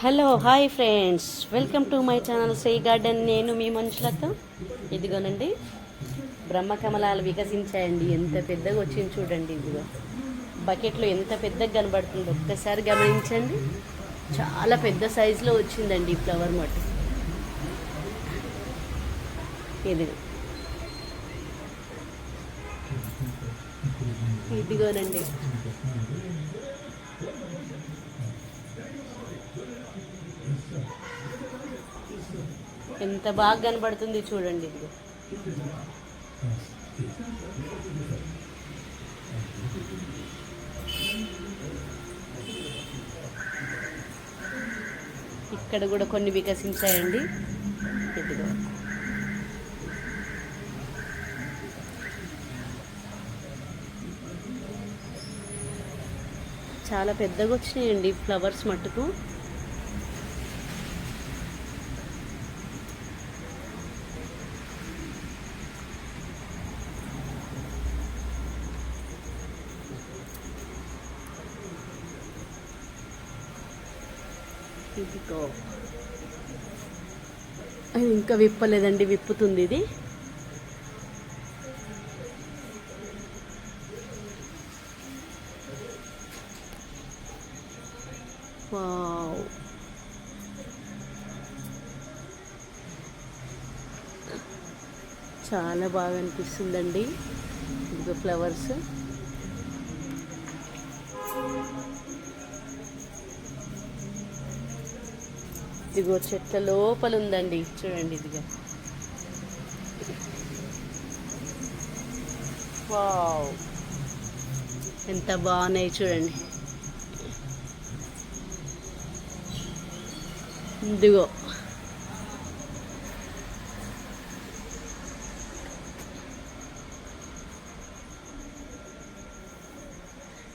Hello hi friends. Welcome to my channel Shri garden. నేను మీ మనుషులతో. ఇదిగోనండి బ్రహ్మకమలాలు వికసించాయండి. ఎంత పెద్దగా వచ్చింది చూడండి ఇదిగో. బకెట్లో ఎంత పెద్దగా కనబడుతుందో ఒక్కసారి గమనించండి. చాలా పెద్ద సైజులో వచ్చిందండి ఈ ఫ్లవర్ మటు ఇది. ఇదిగోనండి. ఎంత బాగా కనబడుతుంది చూడండి ఇది. ఇక్కడ కూడా కొన్ని వికసించాయండి. ఇదిగో. చాలా పెద్దగా వచ్చినాయండి ఫ్లవర్స్ మట్టుకు. ఇదిగో అది ఇంకా విప్పలేదండి విప్పుతుంది ఇది. వావ్. చాలా బాగా అనిపిస్తుందండి. ఇదిగో ఫ్లవర్స్. ఇదిగో చెట్ల లోపల ఉందండి చూడండి ఇదిగో. వావ్. ఎంత బాగున్నాయి చూడండి. ఇదిగో.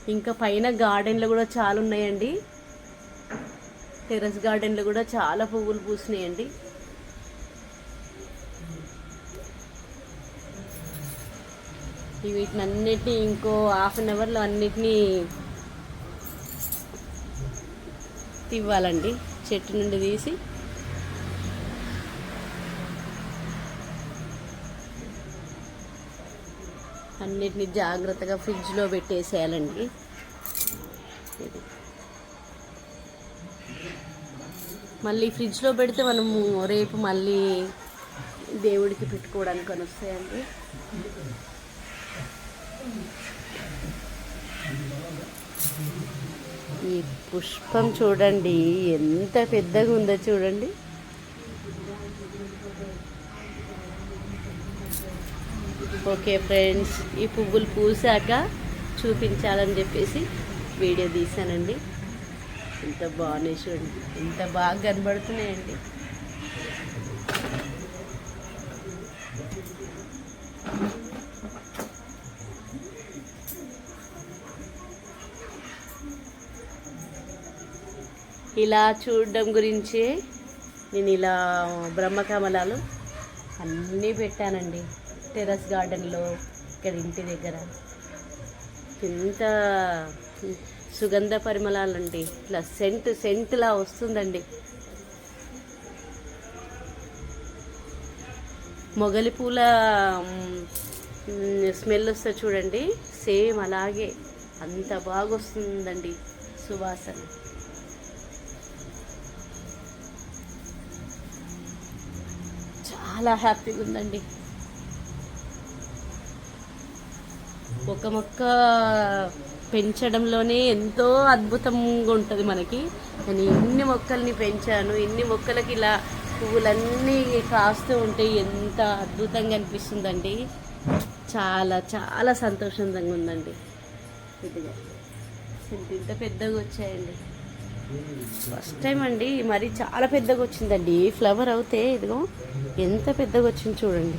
ఇంకా పైన గార్డెన్లో కూడా చాలా ఉన్నాయండి. టెర్రస్ గార్డెన్లో కూడా చాలా పువ్వులు పూసినాయండి. వీటిని అన్నిటినీ ఇంకో హాఫ్ అన్ అవర్లో అన్నిటినీ తివ్వాలండి చెట్టు నుండి తీసి. అన్నిటిని జాగ్రత్తగా ఫ్రిడ్జ్లో పెట్టేసేయాలండి. ఇది. మళ్ళీ ఫ్రిడ్జ్లో పెడితే మనము రేపు మళ్ళీ దేవుడికి పెట్టుకోవడానికి అని వస్తాయండి. ఈ పుష్పం చూడండి ఎంత పెద్దగా ఉందో చూడండి. ఓకే ఫ్రెండ్స్ ఈ పువ్వులు పూసాక చూపించాలని చెప్పేసి వీడియో తీసానండి. ఎంత బాగున్నాయి చూడండి ఎంత బాగా కనబడుతున్నాయండి. ఇలా చూడడం గురించి నేను ఇలా బ్రహ్మకమలాలు అన్నీ పెట్టానండి. టెర్రస్ గార్డెన్లో ఇక్కడ ఇంటి దగ్గర. ఎంత సుగంధ పరిమళాలండి. ఇట్లా సెంట్ సెంట్లా వస్తుందండి. మొగలి పూల స్మెల్ వస్తే చూడండి సేమ్ అలాగే. అంత బాగా వస్తుందండి సువాసన. చాలా హ్యాపీగా ఉందండి ఒక మొక్క పెంచడంలోనే ఎంతో అద్భుతంగా ఉంటుంది మనకి. నేను ఇన్ని మొక్కల్ని పెంచాను ఇన్ని మొక్కలకి ఇలా పువ్వులన్నీ కాస్తూ ఉంటే ఎంత అద్భుతంగా అనిపిస్తుందండి. చాలా చాలా సంతోషంగా ఉందండి. ఇదిగా. ఇంత పెద్దగా వచ్చాయండి. ఫస్ట్ టైం అండి మరి చాలా పెద్దగా వచ్చిందండి. ఈ ఫ్లవర్ అవుతే ఇదిగో ఎంత పెద్దగా వచ్చింది చూడండి.